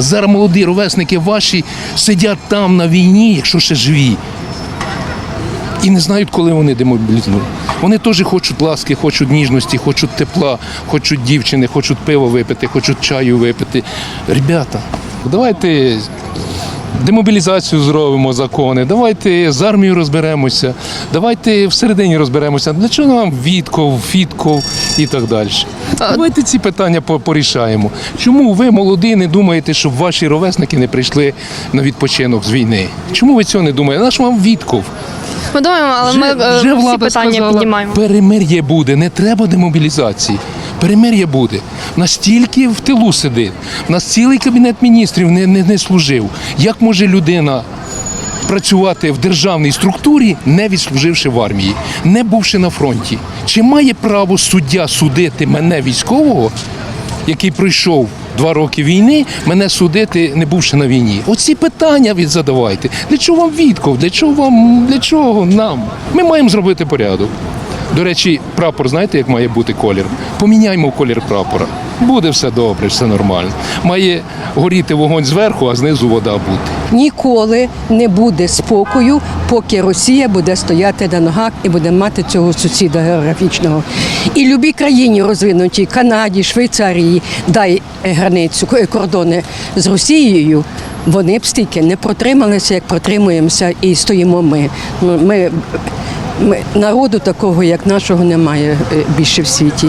Зараз молоді ровесники ваші сидять там на війні, якщо ще живі. І не знають, коли вони демобілізують. Вони теж хочуть ласки, хочуть ніжності, хочуть тепла, хочуть дівчини, хочуть пиво випити, хочуть чаю випити. Ребята, давайте демобілізацію зробимо закони, давайте з армією розберемося, давайте всередині розберемося. Для чого нам Вітков, Фітков і так далі. Давайте ці питання по- порішаємо. Чому ви, молоді, не думаєте, щоб ваші ровесники не прийшли на відпочинок з війни? Чому ви цього не думаєте? Наш вам Вітков. Ми думаємо, але ми е, всі питання піднімаємо. Перемир'я буде, не треба демобілізації. Перемир'я буде. Настільки в тилу сидить. У нас цілий кабінет міністрів не, не, не служив. Як може людина працювати в державній структурі, не відслуживши в армії, не бувши на фронті? Чи має право суддя судити мене військового, який пройшов два роки війни, мене судити, не бувши на війні? Оці питання від задавайте. Для чого вам Вітков? Для чого вам для чого нам? Ми маємо зробити порядок. До речі, прапор, знаєте, як має бути колір? Поміняймо колір прапора. Буде все добре, все нормально. Має горіти вогонь зверху, а знизу вода бути. Ніколи не буде спокою, поки Росія буде стояти на ногах і буде мати цього сусіда географічного. І любій країні розвинутій, Канаді, Швейцарії, дай е, границю, кордони з Росією. Вони б стільки не протрималися, як протримуємося і стоїмо ми. Ми, ми, ми народу такого, як нашого, немає е, більше в світі.